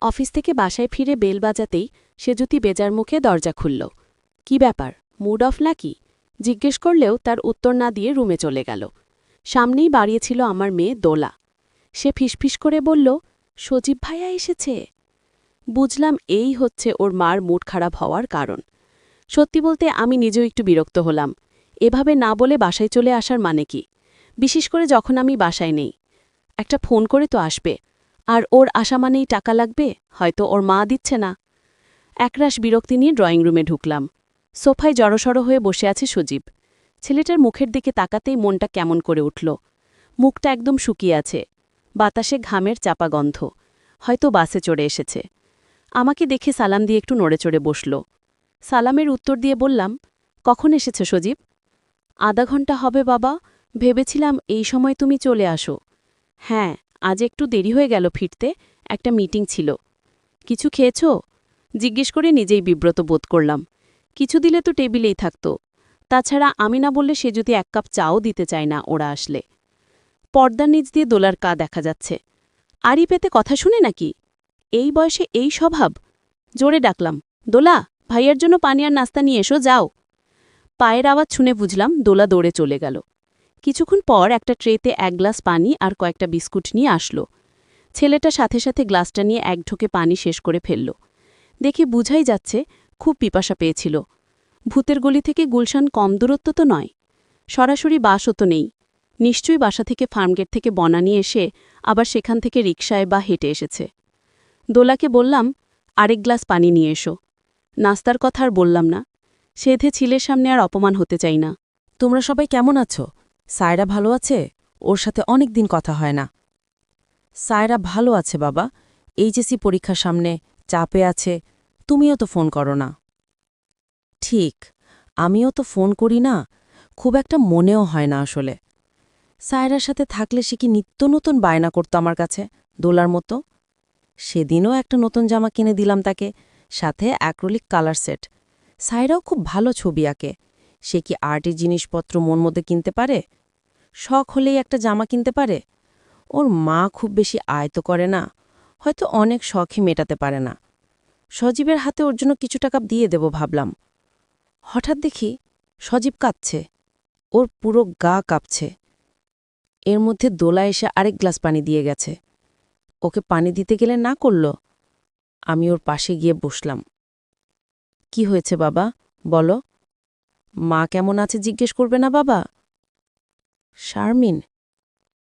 Office থেকে বাসায় ফিরে বেল বাজাতেই সেজুতি বেজার মুখে দরজা খুলল। কি ব্যাপার, মুড অফ নাকি? জিজ্ঞেস করলেও তার উত্তর না দিয়ে রুমে চলে গেল। সামনেই বাড়িয়েছিল আমার মেয়ে দোলা। সে ফিসফিস করে বলল, সজীব ভাইয়া এসেছে। বুঝলাম এই হচ্ছে ওর মার মুড খারাপ হওয়ার কারণ। সত্যি বলতে আমি নিজেও একটু বিরক্ত হলাম। এভাবে না বলে বাসায় চলে আসার মানে কি? বিশেষ করে যখন আমি বাসায় নেই। একটা ফোন করে তো আসবে। আর ওর আশা মানেই টাকা লাগবে? হয়তো ওর মা দিচ্ছে না। একরাশ বিরক্তি নিয়ে ড্রয়িং রুমে ঢুকলাম। সোফায় জড়সড় হয়ে বসে আছে সজীব। ছেলেটার মুখের দিকে তাকাতেই মনটা কেমন করে উঠল। মুখটা একদম শুকিয়ে আছে। বাতাসে ঘামের চাপা গন্ধ। হয়তো বাসে চড়ে এসেছে। আমাকে দেখে সালাম দিয়ে একটু নড়ে চড়ে বসল। সালামের উত্তর দিয়ে বললাম, কখন এসেছে সজীব? আধা ঘণ্টা হবে বাবা। ভেবেছিলাম এই সময় তুমি চলে আসো। হ্যাঁ। আজ একটু দেরি হয়ে গেল ফিরতে, একটা মিটিং ছিল। কিছু খেয়েছ? জিজ্ঞেস করে নিজেই বিব্রত বোধ করলাম। কিছু দিলে তো টেবিলেই থাকত। তাছাড়া আমি না বললে সে যদি এক কাপ চাও দিতে চায় না ওরা আসলে। পর্দার নিচ দিয়ে দোলার কা দেখা যাচ্ছে। আড়ি পেতে কথা শুনে নাকি? এই বয়সে এই স্বভাব? জোরে ডাকলাম, দোলা, ভাইয়ার জন্য পানি আর নাস্তা নিয়ে এসো, যাও। পায়ের আওয়াজ শুনে বুঝলাম দোলা দৌড়ে চলে গেল। কিছুক্ষণ পর একটা ট্রেতে এক গ্লাস পানি আর কয়েকটা বিস্কুট নিয়ে আসলো। ছেলেটা সাথে সাথে গ্লাসটা নিয়ে এক ঢোকে পানি শেষ করে ফেলল। দেখে বুঝাই যাচ্ছে, খুব পিপাসা পেয়েছিল। ভূতের গলি থেকে গুলশান কম দূরত্ব তো নয়। সরাসরি বাসও তো নেই। নিশ্চয়ই বাসা থেকে ফার্মগেট থেকে বনা নিয়ে এসে আবার সেখান থেকে রিকশায় বা হেঁটে এসেছে। দোলাকে বললাম, আরেক গ্লাস পানি নিয়ে এসো। নাস্তার কথা আর বললাম না। সেধে ছিলের সামনে আর অপমান হতে চাই না। তোমরা সবাই কেমন আছো? সায়রা ভালো আছে? ওর সাথে অনেক দিন কথা হয় না। সায়রা ভালো আছে বাবা। এইচএসি পরীক্ষার সামনে চাপে আছে। তুমিও তো ফোন করো না। ঠিক, আমিও তো ফোন করি না। খুব একটা মনেও হয় না আসলে। সায়রার সাথে থাকলে সে কি নিত্য নতুন বায়না করতো আমার কাছে? দোলার মতো। সেদিনও একটা নতুন জামা কিনে দিলাম তাকে, সাথে অ্যাক্রোলিক কালার সেট। সায়রাও খুব ভালো ছবি আঁকে। সে কি আর্টের জিনিসপত্র মন মধ্যে কিনতে পারে? শখ হলেই একটা জামা কিনতে পারে? ওর মা খুব বেশি আয় তো করে না। হয়তো অনেক শখই মেটাতে পারে না। সজীবের হাতে ওর জন্য কিছু টাকা দিয়ে দেব ভাবলাম। হঠাৎ দেখি সজীব কাঁদছে। ওর পুরো গা কাঁপছে। এর মধ্যে দোলা এসে আরেক গ্লাস পানি দিয়ে গেছে। ওকে পানি দিতে গেলে না করল। আমি ওর পাশে গিয়ে বসলাম। কি হয়েছে বাবা? বলো। মা কেমন আছে জিজ্ঞেস করবে না বাবা? শারমিন?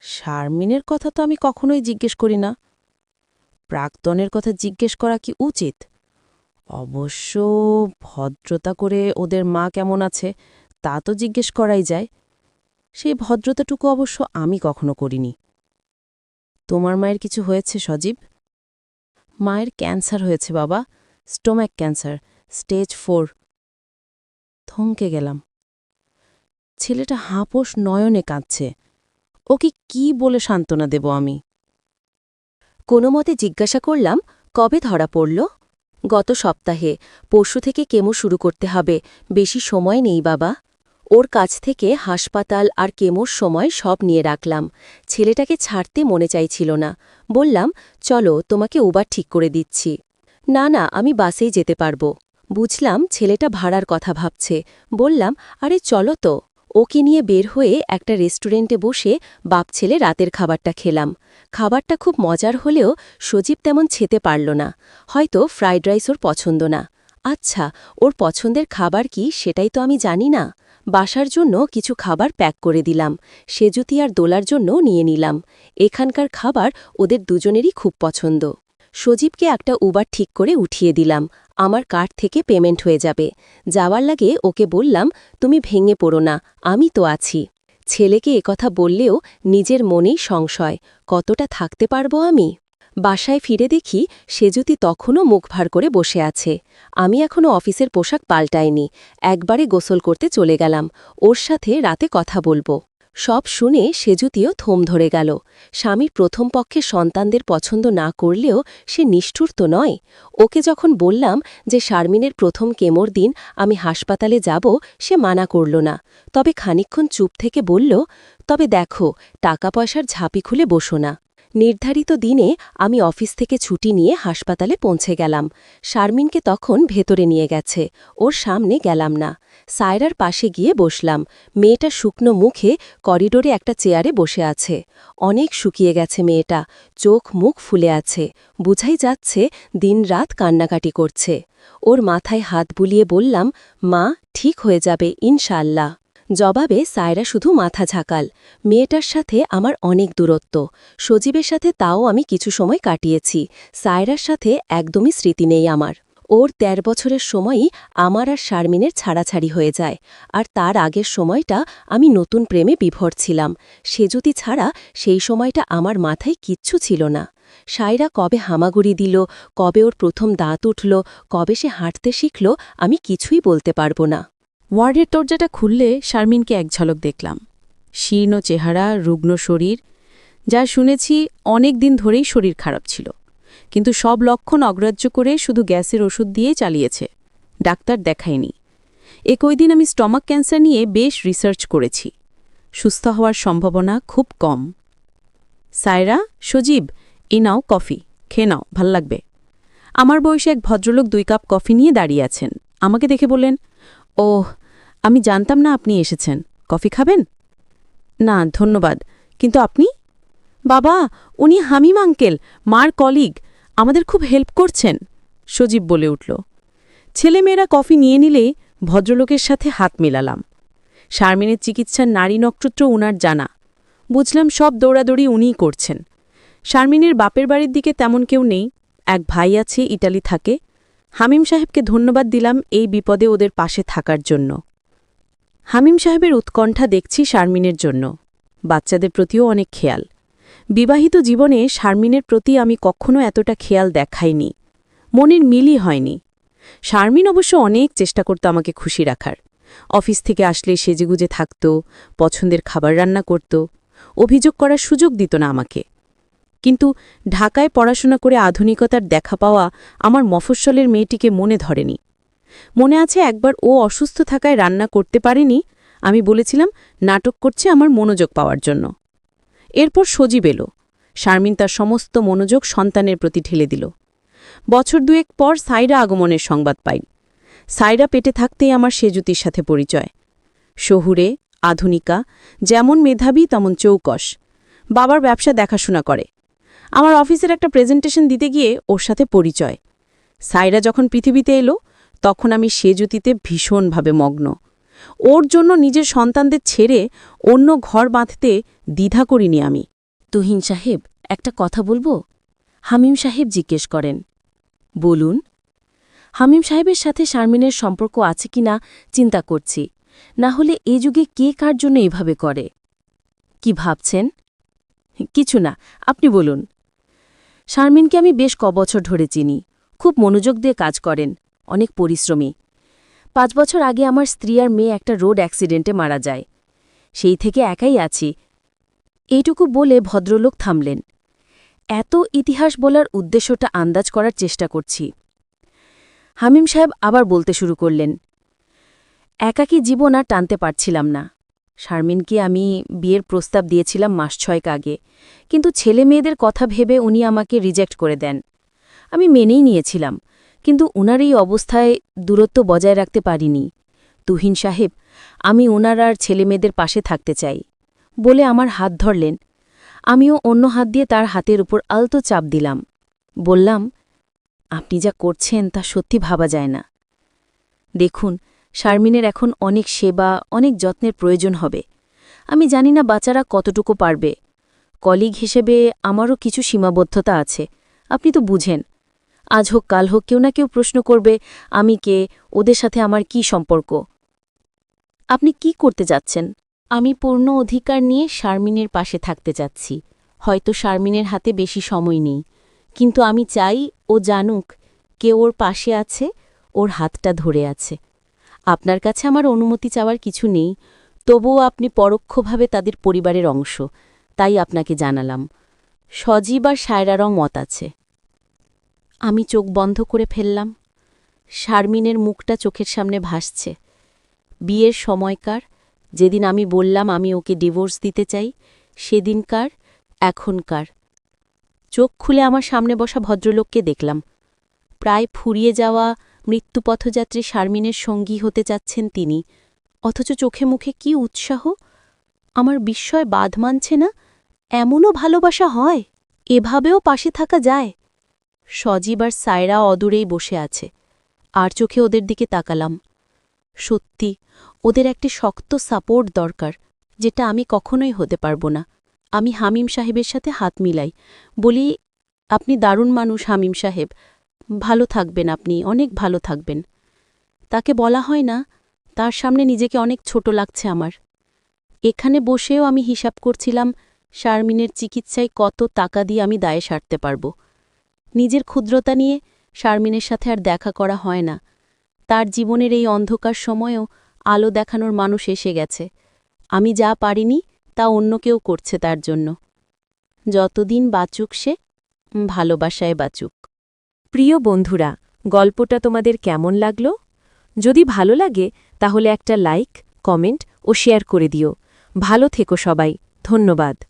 শারমিনের কথা তো আমি কখনোই জিজ্ঞেস করি না। প্রাক্তনের কথা জিজ্ঞেস করা কি উচিত? অবশ্য ভদ্রতা করে ওদের মা কেমন আছে, তা তো জিজ্ঞেস করাই যায়। সেই ভদ্রতাটুকু অবশ্য আমি কখনো করিনি। তোমার মায়ের কিছু হয়েছে, সজীব? মায়ের ক্যান্সার হয়েছে, বাবা। Stomach cancer, stage four. থমকে গেলাম। ছেলেটা হাঁপোষ নয়নে কাঁদছে। ওকে কি বলে সান্ত্বনা দেব আমি? কোনো মতে জিজ্ঞাসা করলাম, কবে ধরা পড়ল? গত সপ্তাহে, পরশু থেকে কেমো শুরু করতে হবে, বেশি সময় নেই বাবা। ওর কাছ থেকে হাসপাতাল আর কেমোর সময় সব নিয়ে রাখলাম। ছেলেটাকে ছাড়তে মনে চাইছিল না। বললাম, চলো, তোমাকে উবার ঠিক করে দিচ্ছি। না না, আমি বাসেই যেতে পারব। বুঝলাম ছেলেটা ভাড়ার কথা ভাবছে। বললাম, আরে চলো তো। ওকে নিয়ে বের হয়ে একটা রেস্টুরেন্টে বসে বাপ ছেলে রাতের খাবারটা খেলাম। খাবারটা খুব মজার হলেও সজীব তেমন খেতে পারল না। হয়তো ফ্রাইড রাইস ওর পছন্দ না। আচ্ছা ওর পছন্দের খাবার কি সেটাই তো আমি জানি না। বাসার জন্য কিছু খাবার প্যাক করে দিলাম। সেজুতি আর দোলার জন্য নিয়ে নিলাম। এখানকার খাবার ওদের দুজনেরই খুব পছন্দ। সজীবকে একটা উবার ঠিক করে উঠিয়ে দিলাম। আমার কার্ড থেকে পেমেন্ট হয়ে যাবে। যাওয়ার লাগে ওকে বললাম, তুমি ভেঙে পড়ো না, আমি তো আছি। ছেলেকে একথা বললেও নিজের মনেই সংশয়, কতটা থাকতে পারব আমি? বাসায় ফিরে দেখি সেজুতি তখনও মুখ ভার করে বসে আছে। আমি এখনও অফিসের পোশাক পাল্টাইনি, একবারে গোসল করতে চলে গেলাম, ওর সাথে রাতে কথা বলব। সব শুনে সেজুতিও থম ধরে গেল। স্বামী প্রথম পক্ষে সন্তানদের পছন্দ না করলেও সে নিষ্ঠুর তো নয়। ওকে যখন বললাম যে, শারমিনের প্রথম কেমোর দিন আমি হাসপাতালে যাব, সে মানা করল না। তবে খানিক্ষণ চুপ থেকে বলল, তবে দেখো, টাকা পয়সার ঝাঁপি খুলে বসো না। নির্ধারিত দিনে আমি অফিস থেকে ছুটি নিয়ে হাসপাতালে পৌঁছে গেলাম। শারমিনকে তখন ভেতরে নিয়ে গেছে। ওর সামনে গেলাম না। সায়রার পাশে গিয়ে বসলাম। মেয়েটা শুকনো মুখে করিডোরে একটা চেয়ারে বসে আছে। অনেক শুকিয়ে গেছে মেয়েটা। চোখ মুখ ফুলে আছে। বুঝাই যাচ্ছে দিনরাত কান্নাকাটি করছে। ওর মাথায় হাত বুলিয়ে বললাম, মা, ঠিক হয়ে যাবে ইনশাল্লাহ জবাবে সায়রা শুধু মাথা ঝাঁকাল। মেয়েটার সাথে আমার অনেক দূরত্ব। সজীবের সাথে তাও আমি কিছু সময় কাটিয়েছি। সায়রার সাথে একদমই স্মৃতি নেই আমার। ওর ১৩ বছরের সময়ই আমার আর শারমিনের ছাড়াছাড়ি হয়ে যায়। আর তার আগের সময়টা আমি নতুন প্রেমে বিভোর ছিলাম। সেজুতি ছাড়া সেই সময়টা আমার মাথায় কিচ্ছু ছিল না। সায়রা কবে হামাগুড়ি দিল, কবে ওর প্রথম দাঁত উঠল, কবে সে হাঁটতে শিখল, আমি কিছুই বলতে পারব না। ওয়ার্ডের দরজাটা খুললে শারমিনকে এক ঝলক দেখলাম। শীর্ণ চেহারা, রুগ্ন শরীর, যা শুনেছি অনেক দিন ধরেই শরীর খারাপ ছিল। কিন্তু সব লক্ষণ অগ্রাহ্য করে শুধু গ্যাসের ওষুধ দিয়ে চালিয়েছে। ডাক্তার দেখায়নি। একই দিন আমি স্টমাক ক্যান্সার নিয়ে বেশ রিসার্চ করেছি। সুস্থ হওয়ার সম্ভাবনা খুব কম। সায়রা, সজীব, এই নাও কফি। খেয়ে নাও, ভালো লাগবে। আমার বয়সে এক ভদ্রলোক দুই কাপ কফি নিয়ে দাঁড়িয়ে আছেন। আমাকে দেখে বললেন ওহ, আমি জানতাম না আপনি এসেছেন। কফি খাবেন? না, ধন্যবাদ। কিন্তু আপনি? বাবা, উনি হামিম আঙ্কেল, মার কলিগ। আমাদের খুব হেল্প করছেন, সজীব বলে উঠল। ছেলেমেয়েরা কফি নিয়ে নিলে ভদ্রলোকের সাথে হাত মেলালাম। শারমিনের চিকিৎসার নারী নক্ষত্র উনার জানা। বুঝলাম সব দৌড়াদৌড়ি উনিই করছেন। শারমিনের বাপের বাড়ির দিকে তেমন কেউ নেই। এক ভাই আছে, ইটালি থাকে। হামিম সাহেবকে ধন্যবাদ দিলাম এই বিপদে ওদের পাশে থাকার জন্য। হামিম সাহেবের উৎকণ্ঠা দেখছি শারমিনের জন্য। বাচ্চাদের প্রতিও অনেক খেয়াল। বিবাহিত জীবনে শারমিনের প্রতি আমি কখনো এতটা খেয়াল দেখাইনি। মনের মিলই হয়নি। শারমিন অবশ্য অনেক চেষ্টা করত আমাকে খুশি রাখার। অফিস থেকে আসলে সেজেগুজে থাকত, পছন্দের খাবার রান্না করত, অভিযোগ করার সুযোগ দিত না আমাকে। কিন্তু ঢাকায় পড়াশোনা করে আধুনিকতার দেখা পাওয়া আমার মফস্বলের মেয়েটিকে মনে ধরেনি। মনে আছে একবার ও অসুস্থ থাকায় রান্না করতে পারেনি, আমি বলেছিলাম, নাটক করছে আমার মনোযোগ পাওয়ার জন্য। এরপর সজীব এলো। শারমিন তার সমস্ত মনোযোগ সন্তানের প্রতি ঠেলে দিল। বছর দুয়েক পর সাইরা আগমনের সংবাদ পাই। সাইরা পেটে থাকতেই আমার সেজুতির সাথে পরিচয়। শহুরে, আধুনিকা, যেমন মেধাবী তেমন চৌকস। বাবার ব্যবসা দেখাশোনা করে। আমার অফিসের একটা প্রেজেন্টেশন দিতে গিয়ে ওর সাথে পরিচয়। সাইরা যখন পৃথিবীতে এলো, তখন আমি সেজুতিতে ভীষণভাবে মগ্ন। ওর জন্য নিজের সন্তানদের ছেড়ে অন্য ঘর বাঁধতে দ্বিধা করিনি আমি। তুহিন সাহেব, একটা কথা বলব? হামিম সাহেব জিজ্ঞেস করেন। বলুন। হামিম সাহেবের সাথে শারমিনের সম্পর্ক আছে কিনা চিন্তা করছি। না হলে এ যুগে কে কার জন্য এভাবে করে? কি ভাবছেন? কিছু না, আপনি বলুন। শারমিনকে আমি বেশ কবছর ধরে চিনি। খুব মনোযোগ দিয়ে কাজ করেন। অনেক পরিশ্রমী। পাঁচ বছর আগে আমার স্ত্রী আর মেয়ে একটা রোড অ্যাক্সিডেন্টে মারা যায়। সেই থেকে একাই আছি। এইটুকু বলে ভদ্রলোক থামলেন। এত ইতিহাস বলার উদ্দেশ্যটা আন্দাজ করার চেষ্টা করছি। হামিম সাহেব আবার বলতে শুরু করলেন, একাকী জীবন আর টানতে পারছিলাম না। শারমিনকে আমি বিয়ের প্রস্তাব দিয়েছিলাম মাস ছয়েক আগে, কিন্তু ছেলে মেয়েদের কথা ভেবে উনি আমাকে রিজেক্ট করে দেন। আমি মেনেই নিয়েছিলাম, কিন্তু উনার এই অবস্থায় দূরত্ব বজায় রাখতে পারিনি। তুহিন সাহেব, আমি ওনার আর ছেলেমেয়েদের পাশে থাকতে চাই, বলে আমার হাত ধরলেন। আমিও অন্য হাত দিয়ে তার হাতের উপর আলতো চাপ দিলাম। বললাম, আপনি যা করছেন তা সত্যি ভাবা যায় না। দেখুন শারমিনের এখন অনেক সেবা, অনেক যত্নের প্রয়োজন হবে। আমি জানি না বাচ্চারা কতটুকু পারবে। কলিগ হিসেবে আমারও কিছু সীমাবদ্ধতা আছে। আপনি তো বুঝেন। আজ হোক, কাল হোক, কেউ না কেউ প্রশ্ন করবে, আমি কে, ওদের সাথে আমার কি সম্পর্ক? আপনি কি করতে যাচ্ছেন? আমি পূর্ণ অধিকার নিয়ে শারমিনের পাশে থাকতে যাচ্ছি। হয়তো শারমিনের হাতে বেশি সময় নেই। কিন্তু আমি চাই ও জানুক, কে ওর পাশে আছে, ওর হাতটা ধরে আছে। আপনার কাছে আমার অনুমতি চাওয়ার কিছু নেই, তবুও আপনি পরোক্ষভাবে তাদের পরিবারের অংশ, তাই আপনাকে জানালাম। সজীব আর সায়রারও মত আছে। আমি চোখ বন্ধ করে ফেললাম। শারমিনের মুখটা চোখের সামনে ভাসছে। বিয়ের সময়কার যেদিন আমি বললাম আমি ওকে ডিভোর্স দিতে চাই সেদিনকার এখনকার চোখ খুলে আমার সামনে বসা ভদ্রলোককে দেখলাম। প্রায় ফুরিয়ে যাওয়া মৃত্যুপথযাত্রী শারমিনের সঙ্গী হতে চাচ্ছেন তিনি। অথচ চোখে মুখে কি উৎসাহ? আমার বিস্ময় বাঁধ মানছে না? এমনও ভালোবাসা হয়? এভাবেও পাশে থাকা যায়? সজীব আর সায়রা অদূরেই বসে আছে। আর চোখে ওদের দিকে তাকালাম। সত্যি, ওদের একটি শক্ত সাপোর্ট দরকার, যেটা আমি কখনোই হতে পারব না। আমি হামিম সাহেবের সাথে হাত মিলাই, বলি, আপনি দারুণ মানুষ হামিম সাহেব। ভালো থাকবেন আপনি, অনেক ভালো থাকবেন। তাকে বলা হয় না, তার সামনে নিজেকে অনেক ছোট লাগছে আমার। এখানে বসেও আমি হিসাব করছিলাম, শারমিনের চিকিৎসায় কত টাকা দিয়ে আমি দায়ে সারতে পারব। নিজের ক্ষুদ্রতা নিয়ে শারমিনের সাথে আর দেখা করা হয় না। তার জীবনের এই অন্ধকার সময়েও আলো দেখানোর মানুষ এসে গেছে। আমি যা পারিনি, তা অন্য কেউ করছে তার জন্য। যতদিন বাঁচুক সে, ভালোবাসায় বাঁচুক। প্রিয় বন্ধুরা, গল্পটা তোমাদের কেমন লাগল? যদি ভালো লাগে, তাহলে একটা লাইক, কমেন্ট ও শেয়ার করে দিও। ভালো থেকো সবাই। ধন্যবাদ।